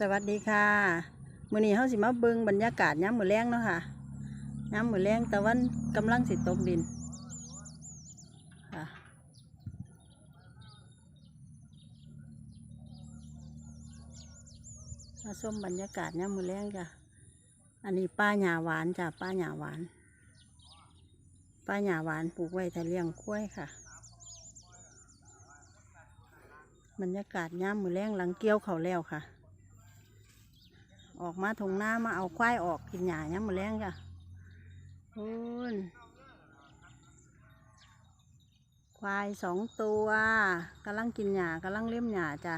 สวัสดีค่ะมื้อนี้เฮาสิมาเบิ่งบรรยากาศยามมื้อแลงเนาะค่ะยามมื้อแลงตะวันกำลังสิตกดินค่ะมาชมบรรยากาศยามมื้อแลงจ้ะอันนี้ป้าหญ้าหวานจ้ะป้าหญ้าหวานป้าหญ้าหวานปลูกไว้ถ้าเลี้ยงกล้วยค่ะบรรยากาศยามมื้อแลงหลังเกี่ยวเขาแล้วค่ะ ออกมาทงหน้ามาเอาควายออกกินหญ้ายังมาแรงจ้ะพูนควายสองตัวกำลังกินหญ้ากำลังเล่มหญ้าจ้ะ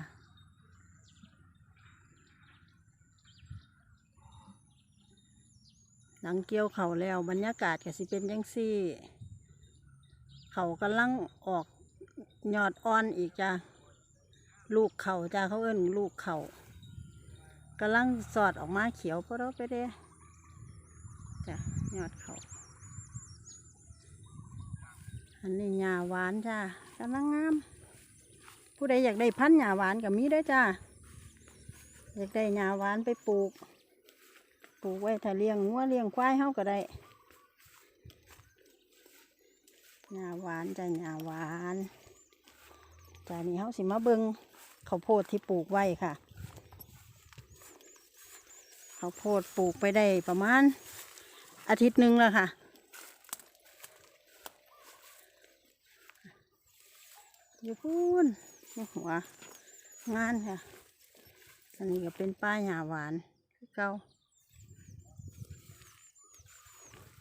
หลังเกี่ยวเข่าแล้วบรรยากาศก็สิเป็นยังซี่ เขากำลังออกหยอดอ่อนอีกจ้ะลูกเข่าจ้ะเขาเอิ้นลูกเข่า กำลังสอดออกมาเขียวปะเราไปเด้จ้ะยอดเขาอันนี้หญ้าหวานจ้ากำลังงาม ผู้ใดอยากได้พันธุ์หญ้าหวานก็มีได้จ้าอยากได้หญ้าหวานไปปลูก ปลูกไว้ถ้าเลี้ยงงัวเลี้ยงควายเฮาก็ได้หญ้าหวานจ้ะหญ้าหวานจ้านี่เฮาสิมาเบิงข้าวโพดที่ปลูกไว้ค่ะาวโพดปลูกไปได้ประมาณ อาทิตย์หนึ่งแล้วค่ะ อยู่พูนอยู่หัว งานค่ะ อันนี้ก็เป็นป้ายหญ้าหวานคือเก่า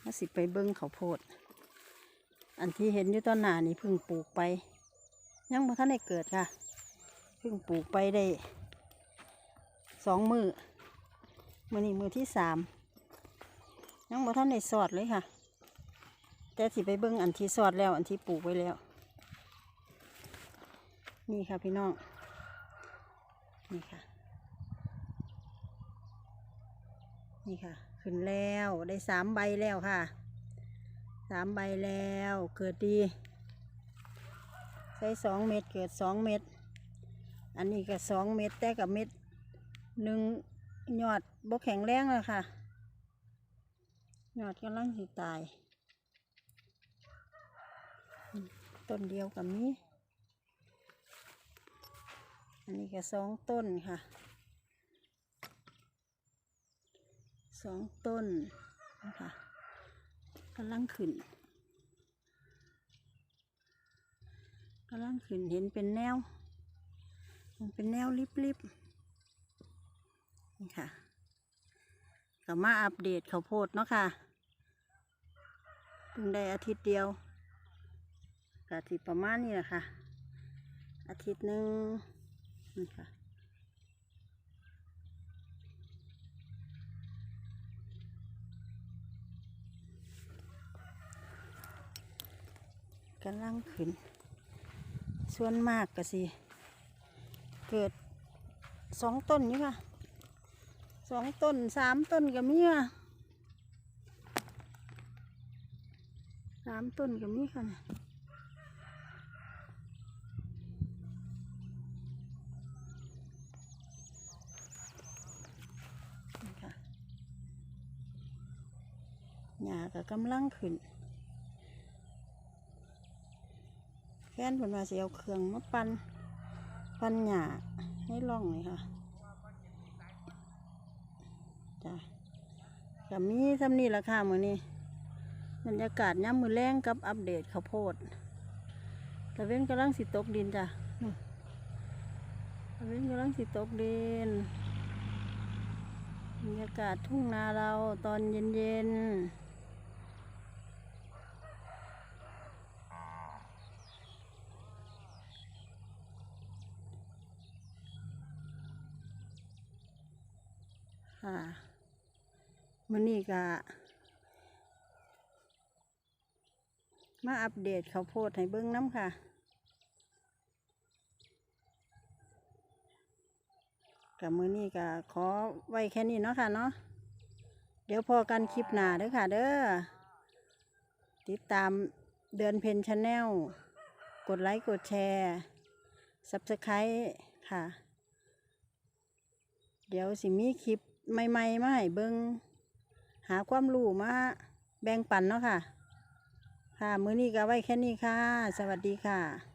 มาสิไปเบิ้งข้าวโพด อันที่เห็นอยู่ต้นหนานี่เพิ่งปลูกไป ยังบ่ทันได้เกิดค่ะ เพิ่งปลูกไปได้สองมือ มือนี้มือที่สามยังบ่ท่านได้สอดเลยค่ะ แต่สิไปเบิ่งอันที่สอดแล้ว อันที่ปลูกไว้แล้ว นี่ค่ะพี่น้อง นี่ค่ะ นี่ค่ะ ขึ้นแล้วได้สามใบแล้วค่ะ สามใบแล้วเกิดดี ใส่สองเม็ดเกิดสองเม็ด อันนี้ก็สองเม็ดแต่กับเม็ดหนึ่ง หยอดบกแข็งแรงเลยค่ะหยอดกำลังสิตาย ต้นเดียวกับนี้ อันนี้ก็สองต้นค่ะสองต้นนะคะกำลังขึ้นกำลังขึ้นเห็นเป็นแนว มันเป็นแนวริบๆ นี่ค่ะก็มาอัปเดตข้าวโพดเนาะค่ะเพิ่งได้อาทิตย์เดียวกะทิประมาณนี้แหละค่ะ อาทิตย์หนึ่งนี่ค่ะกำลังขึ้น ส่วนมากก็สิ เกิดสองต้นนี่ค่ะ สองต้นสามต้นก็มีค่ะสามต้นก็มีค่ะเนี่ยค่ะหญ้าก็กำลังขึ้นแฟนผลมาเสียเอาเครื่องมาปันปันหญ้าให้ล่องเลยค่ะ จ้ะกับมีทำนี่ละค่ะมือนี้บรรยากาศย่ำมือแรงกับอัปเดตข้าวโพดตะเว้นกำลังสิตกดินจ้ะตะเว้นกำลังสิตกดินบรรยากาศทุ่งนาเราตอนเย็นๆค่ะ มือนี้ก็มาอัปเดตข้าวโพดให้เบิ้งน้ำค่ะ กับมือนี้ก็ขอไว้แค่นี้เนาะค่ะเนาะ เดี๋ยวพอกันคลิปหน้าเด้อค่ะ เด้อ ติดตามเดือนเพนชาแนล กดไลค์ กดแชร์ซับสไครต์ค่ะ เดี๋ยวสิมีคลิปใหม่ๆมาให้เบิง หาความรู้มาแบ่งปันเนาะค่ะ ค่ะ มื้อนี้ก็ไว้แค่นี้ค่ะ สวัสดีค่ะ